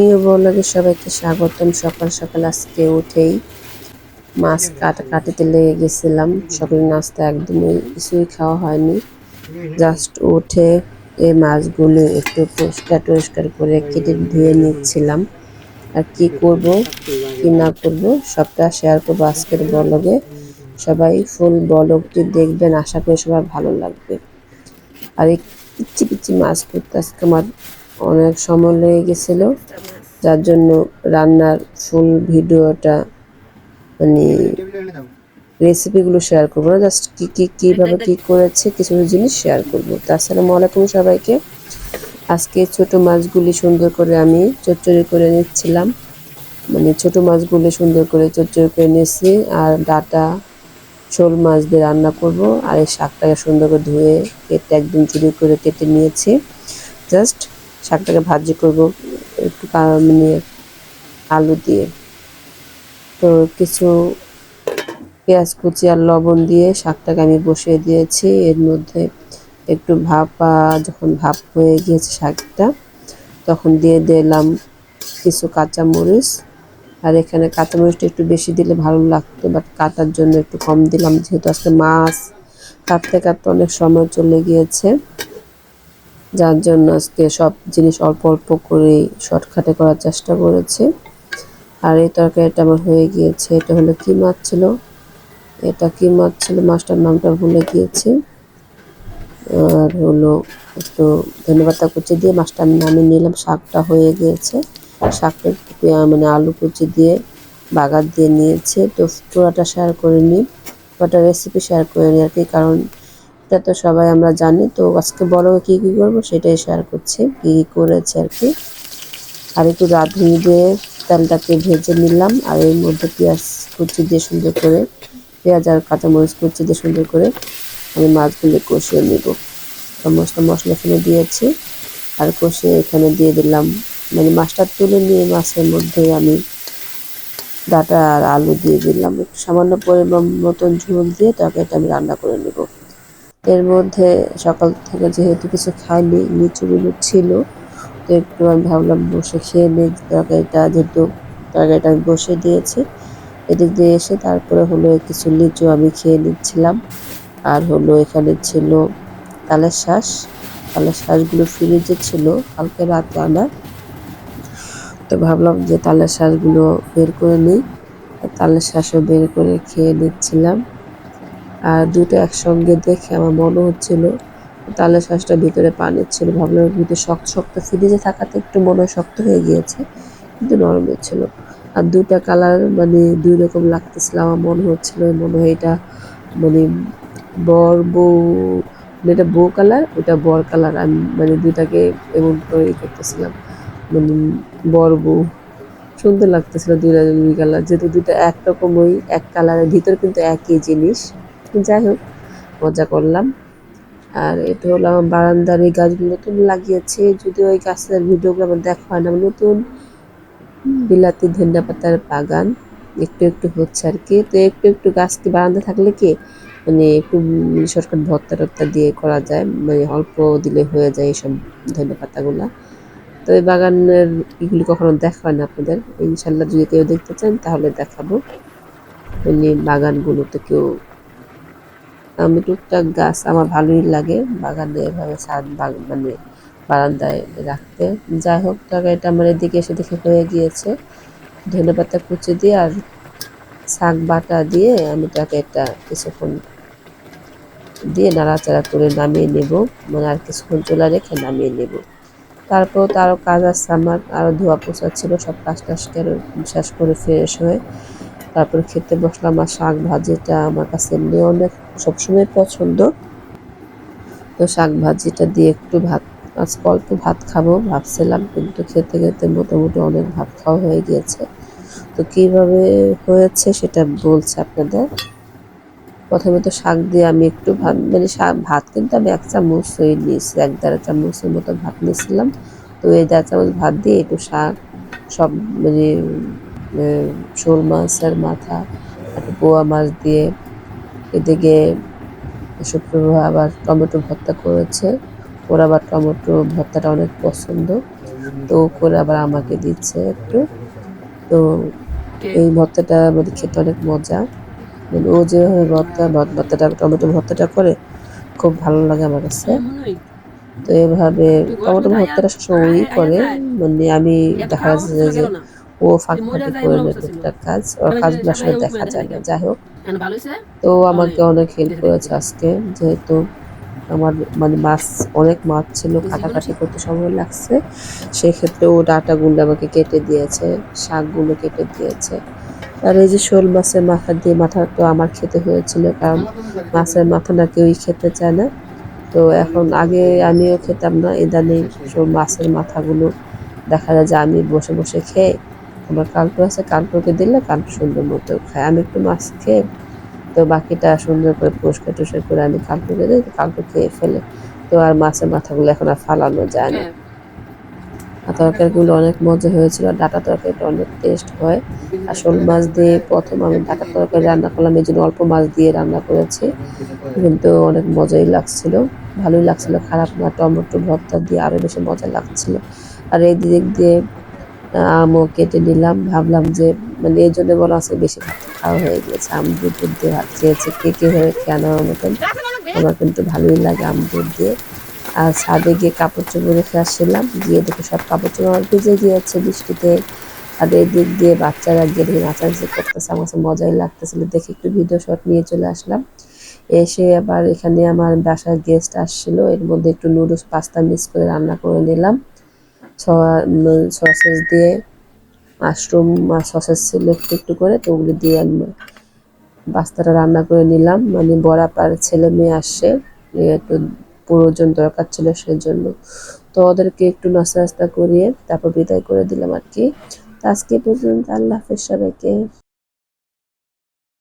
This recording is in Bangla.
নিউ বলাগে সবাইকে স্বাগতম। সকাল সকাল আজকে উঠেই মাছ কাটা কাটিতে লেগে গেছিলাম। সকালে নাস্তা একদমই কিছুই খাওয়া হয়নি। জাস্ট উঠে এই মাছগুলো একটু পরিষ্কার টরিষ্কার করে কেটে ধুয়ে নিচ্ছিলাম। আর কি করব, কি না করব, সবটা শেয়ার করব আজকের বলগে সবাই ফুল বলগটি দেখবেন, আশা করি সবার ভালো লাগবে। আর এই পিচ্ছি পিচ্ছি মাছ করতে আজকে আমার অনেক সময় লেগে গেছিল। যার জন্য রান্নার ফুল ভিডিওটা মানে রেসিপিগুলো শেয়ার করব না জাস্ট কী কী কীভাবে কী করেছে কিছু কিছু জিনিস শেয়ার করব। আসসালামু আলাইকুম সবাইকে। আজকে ছোট মাছগুলি সুন্দর করে আমি চচ্চড়ি করে নিচ্ছিলাম। মানে ছোট মাছগুলি সুন্দর করে চচ্চড়ি করে নিয়েছি আর ডাটা শোল মাছ দিয়ে রান্না করব আর এই শাকটাকে সুন্দর করে ধুয়ে কেটে একদম চুরি করে কেটে নিয়েছি। জাস্ট শাকটাকে ভাজি করব। একটু মানে আলু দিয়ে। তো কিছু পেঁয়াজ কুচি আর লবণ দিয়ে শাকটাকে আমি বসিয়ে দিয়েছি। এর মধ্যে একটু ভাপা যখন ভাপ হয়ে গিয়েছে শাকটা, তখন দিয়ে দিলাম কিছু কাঁচা মরিচ আর এখানে কাঁচামরিচটা একটু বেশি দিলে ভালো লাগতো বাট কাটার জন্য একটু কম দিলাম, যেহেতু আজকে মাছ কাটতে কাটতে অনেক সময় চলে গিয়েছে। যার জন্য আজকে সব জিনিস অল্প অল্প করে শর্টকাটে করার চেষ্টা করেছি। আর এই তরকারিটা আমার হয়ে গিয়েছে। এটা হলো কি মাছ ছিল? এটা কি মাছ ছিল? মাছটার নামটা ভুলে গিয়েছি। আর হলো একটু ধন্যবাদ কুচি দিয়ে মাছটা আমি নামিয়ে নিলাম। শাকটা হয়ে গিয়েছে। শাকটা মানে আলু কুচি দিয়ে বাগার দিয়ে নিয়েছে। তো পুরোটা শেয়ার করে নিই পুরোটা রেসিপি শেয়ার করে নিই আর কি, কারণ এটা তো সবাই আমরা জানি। তো আজকে বড় কী কী করব সেটাই শেয়ার করছি, কী কী করেছে আর কি। আর একটু রাঁধুনি দিয়ে তেলটাকে ভেজে নিলাম, আর এর মধ্যে পেঁয়াজ কুচি দিয়ে সুন্দর করে, পেঁয়াজ আর কাঁচামরিচ কুচি দিয়ে সুন্দর করে আমি মাছগুলি কষিয়ে নিব। সমস্ত মশলা এখানে দিয়েছি, আর কষিয়ে এখানে দিয়ে দিলাম। মানে মাছটা তুলে নিয়ে মাছের মধ্যে আমি ডাটা আর আলু দিয়ে দিলাম। একটু সামান্য পরিমাণ মতন ঝোল দিয়ে তরকারিটা আমি রান্না করে নেব। এর মধ্যে সকাল থেকে যেহেতু কিছু খাইনি, লিচুগুলো ছিল, তো একটু আমি ভাবলাম বসে খেয়ে নিই, তরকারিটা যেহেতু তরকারিটা আমি বসে দিয়েছি। এদিক দিয়ে এসে তারপরে হলো কিছু লিচু আমি খেয়ে নিচ্ছিলাম। আর হলো এখানে ছিল তালের শ্বাস তালের শ্বাসগুলো ফ্রিজে ছিল কালকে রাতে আনা তো ভাবলাম যে তালের শ্বাসগুলো বের করে নিই। তালের শ্বাসও বের করে খেয়ে নিচ্ছিলাম। আর দুটো একসঙ্গে দেখে আমার মনে হচ্ছিল তালের শ্বাসটা ভিতরে পানির ছিল। ভাবলাম ভিতরে শক্ত শক্ত ফ্রিজে থাকাতে একটু মনে শক্ত হয়ে গিয়েছে, কিন্তু নরম ছিল আর দুটা কালার মানে দুই রকম লাগতেছিল, আমার মনে হচ্ছিল, মনে হয় এটা মানে বর বউ মানে এটা বউ কালার ওটা বর কালার আমি মানে দুটাকে এমন করে করতেছিলাম মানে বর বউ। সুন্দর লাগতেছিল দুইটা দুই কালার যেহেতু দুইটা একরকম ওই এক কালারের ভিতর কিন্তু একই জিনিস। যাই হোক, মজা করলাম। আর এটা হলো আমার বারান্দার এই গাছগুলো নতুন লাগিয়েছে, যদিও ওই গাছের ভিডিওগুলো আমার দেখা হয় না নতুন বিলাতি ধনিয়া পাতার বাগান। একটু একটু হচ্ছে আর কি। তো একটু একটু গাছ কি বারান্দা থাকলে কি মানে একটু শর্টকাট ভর্তা টর্তা দিয়ে করা যায় মানে অল্প দিলে হয়ে যায় এইসব ধনিয়া পাতাগুলা। তো এই বাগানের এগুলি কখনো দেখা হয় না আপনাদের? ইনশাল্লাহ যদি কেউ দেখতে চান তাহলে দেখাবো। মানে বাগানগুলোতে কেউ আমি টুকটাক গাছ আমার ভালোই লাগে, বাগানে এভাবে ছাদ মানে বারান্দায় রাখতে। যাই হোক তরকারিটা আমার এদিকে এসে দেখে হয়ে গিয়েছে। ধনে পাতা কুচি দিয়ে আর শাক বাটা দিয়ে আমি তাকে একটা কিছুক্ষণ দিয়ে নাড়াচাড়া করে নামিয়ে নেব। মানে আর কিছুক্ষণ চুলা রেখে নামিয়ে নেব। তারপর তো আরও কাজ আছে আমার আরও ধোয়া পোছা ছিল, সব কাজ টাজ শেষ করে ফ্রেশ হয়ে তারপর খেতে বসলাম আর শাক ভাজিটা আমার কাছে এমনি অনেক সবসময় পছন্দ। তো শাক ভাজিটা দিয়ে একটু ভাত, আজকে অল্প ভাত খাব ভাবছিলাম, কিন্তু খেতে খেতে মোটামুটি অনেক ভাত খাওয়া হয়ে গিয়েছে। তো কীভাবে হয়েছে সেটা বলছে আপনাদের। প্রথমে তো শাক দিয়ে আমি একটু ভাত মানে শাক, ভাত কিন্তু আমি এক চামচ ওই নিয়েছি, এক দেড় চামচের মতো ভাত নিয়েছিলাম। তো এই দেড় চামচ ভাত দিয়ে একটু শাক, সব মানে শোল মাছের মাথা একটু পোয়া মাছ দিয়ে এদিকে শুক্রবার আবার টমেটো ভর্তা করেছে। ওর আবার টমেটো ভর্তাটা অনেক পছন্দ। তো করে আবার আমাকে দিচ্ছে একটু। তো এই ভর্তাটা মানে খেতে অনেক মজা। মানে ও যেভাবে ভর্তা ভর্তাটা, টমেটো ভর্তাটা করে খুব ভালো লাগে আমার কাছে। তো এভাবে টমেটো ভর্তাটা ওই করে। মানে আমি দেখা যাচ্ছে যে ও ফাঁকি ফাঁকি করে নেয় টুকটাক কাজ ওর কাজগুলো আসলে দেখা যায় না। যাই হোক। তো আমাকে অনেক হেল্প করেছে আজকে যেহেতু আমার মানে মাছ অনেক মাছ ছিল কাটাকাটি করতে সময় লাগছে। সেক্ষেত্রে ও ডাটাগুলো আমাকে কেটে দিয়েছে শাকগুলো কেটে দিয়েছে। আর এই যে শোল মাছের মাথা দিয়ে মাথা তো আমার খেতে হয়েছিল কারণ মাছের মাথা না কেউই খেতে চায় না। তো এখন আগে আমিও খেতাম না ইদানিং সব মাছের মাথাগুলো দেখা যায় যে আমি বসে বসে খেয়ে আমার কালটু আছে কালটুকে দিলে কালটু সুন্দর মতো খায়। আমি একটু মাছ খেয়ে তো বাকিটা সুন্দর করে পরিষ্কার টুস্কার করে আমি কালটুকে দিই তো কালটু খেয়ে ফেলে। তো আর মাছের মাথাগুলো এখন আর ফালানো যায় না। আর তরকারিগুলো অনেক মজা হয়েছিল ডাটা তরকারিটা অনেক টেস্ট হয়। আর শোল মাছ দিয়ে প্রথম আমি ডাটা তরকারি রান্না করলাম এই জন্য অল্প মাছ দিয়ে রান্না করেছি। কিন্তু অনেক মজাই লাগছিল ভালোই লাগছিল খারাপ না টমেটো ভর্তা দিয়ে আরও বেশি মজা লাগছিল। আর এই দিক দিয়ে আমও কেটে নিলাম। ভাবলাম যে মানে এই জন্য বলা আছে বেশি ভাত খাওয়া হয়ে গেছে আম দুধ দিয়ে ভাত খেয়েছে। কে কে হয়ে নেওয়ার মতন? আমার কিন্তু ভালোই লাগে আম দুধ দিয়ে। আর ছাদে গিয়ে কাপড় চোপড় রেখে আসছিলাম। গিয়ে দেখে সব কাপড় চোপড় আমার ভিজে গিয়েছে বৃষ্টিতে। আর দিক দিয়ে বাচ্চারা দেখে নাচানাচি করতেছে। আমার কাছে মজাই লাগতেছিল। দেখে একটু ভিডিও শট নিয়ে চলে আসলাম। এসে আবার এখানে আমার বাসার গেস্ট আসছিল। এর মধ্যে একটু নুডলস পাস্তা মিক্স করে রান্না করে নিলাম। সসেস দিয়ে মাশরুম আর সসেস ছিল একটু একটু করে তো ওগুলো দিয়ে আমি বাস্তাটা রান্না করে নিলাম। মানে বড়াপার ছেলে মেয়ে আসছে একটু প্রয়োজন দরকার ছিল সেজন্য। তো ওদেরকে একটু নাস্তা নাস্তা করিয়ে তারপর বিদায় করে দিলাম আর কি। আজকে পর্যন্ত আল্লাহ হাফেজ সবাইকে।